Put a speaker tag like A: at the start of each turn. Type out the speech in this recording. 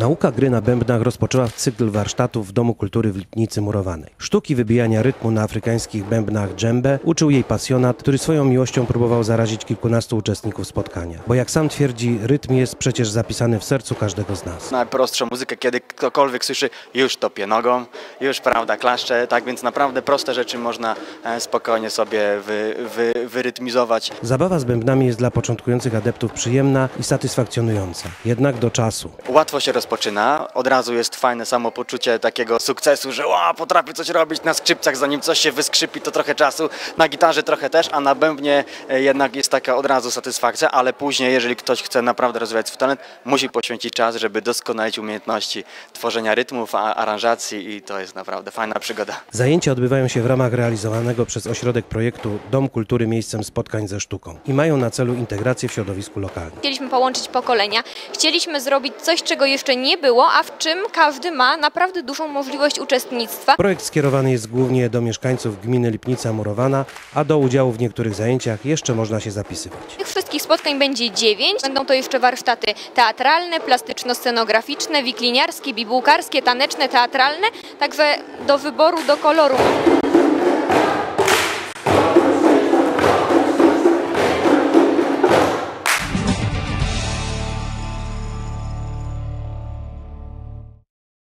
A: Nauka gry na bębnach rozpoczęła cykl warsztatów w Domu Kultury w Lipnicy Murowanej. Sztuki wybijania rytmu na afrykańskich bębnach dżembe uczył jej pasjonat, który swoją miłością próbował zarazić kilkunastu uczestników spotkania. Bo jak sam twierdzi, rytm jest przecież zapisany w sercu każdego z nas.
B: Najprostsza muzyka, kiedy ktokolwiek słyszy, już topie nogą, już, prawda, klaszcze, tak więc naprawdę proste rzeczy można e, spokojnie sobie wy, wy, wyrytmizować.
A: Zabawa z bębnami jest dla początkujących adeptów przyjemna i satysfakcjonująca. Jednak do czasu.
B: Łatwo się rozpoczyna, od razu jest fajne samopoczucie takiego sukcesu, że ła, potrafię coś robić na skrzypcach, zanim coś się wyskrzypi, to trochę czasu, na gitarze trochę też, a na bębnie e, jednak jest taka od razu satysfakcja, ale później, jeżeli ktoś chce naprawdę rozwijać swój talent, musi poświęcić czas, żeby doskonalić umiejętności tworzenia rytmów, aranżacji i to jest naprawdę fajna przygoda.
A: Zajęcia odbywają się w ramach realizowanego przez ośrodek projektu Dom Kultury miejscem spotkań ze sztuką i mają na celu integrację w środowisku lokalnym.
C: Chcieliśmy połączyć pokolenia, chcieliśmy zrobić coś, czego jeszcze nie było, a w czym każdy ma naprawdę dużą możliwość uczestnictwa.
A: Projekt skierowany jest głównie do mieszkańców gminy Lipnica Murowana, a do udziału w niektórych zajęciach jeszcze można się zapisywać.
C: Tych wszystkich spotkań będzie dziewięć. Będą to jeszcze warsztaty teatralne, plastyczno-scenograficzne, wikliniarskie, bibułkarskie, taneczne, teatralne, także do wyboru, do koloru.